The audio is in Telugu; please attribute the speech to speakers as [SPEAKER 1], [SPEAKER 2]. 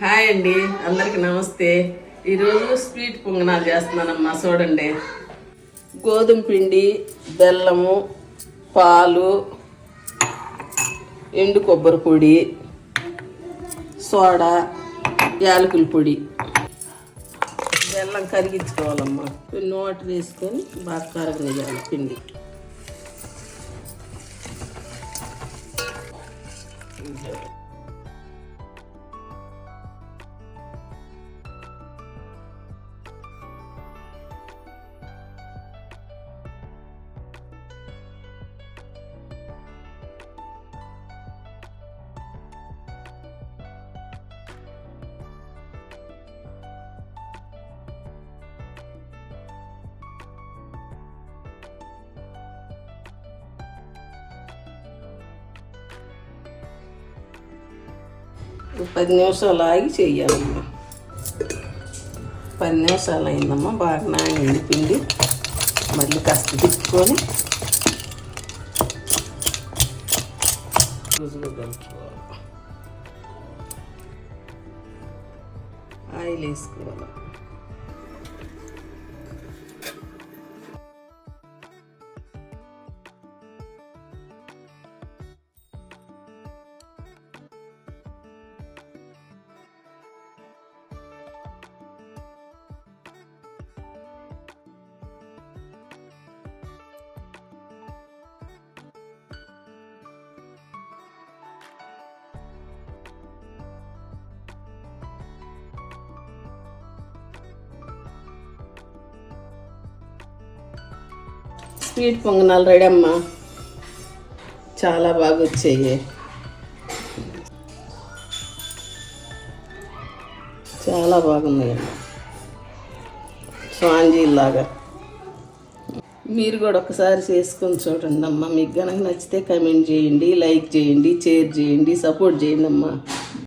[SPEAKER 1] హాయ్ అండి. అందరికి నమస్తే. ఈరోజు స్వీట్ పొంగనాలు చేస్తున్నానమ్మా చూడండి. గోధుమ పిండి బెల్లము పాలు ఎండు కొబ్బరి పొడి సోడా యాలకుల పొడి. బెల్లం కరిగించుకోవాలమ్మా. కొన్ని వాటర్ వేసుకొని బాగా కరగనియాలి పిండి. ఒక పది నిమిషాలు ఆగి చెయ్యాలమ్మా. పది నిమిషాలు అయిందమ్మా బాగా నానింది పిండి. మళ్ళీ కాస్త తిప్పుకొని ఆయిల్ వేసుకోవాలి? స్వీట్ పొంగనాలు రెడీ అమ్మా. చాలా బాగా వచ్చాయి చాలా బాగున్నాయమ్మా. స్వాంజీలాగా మీరు కూడా ఒకసారి చేసుకొని చూడండి అమ్మా మీకు కనుక నచ్చితే కమెంట్ చేయండి లైక్ చేయండి షేర్ చేయండి సపోర్ట్ చేయండి అమ్మా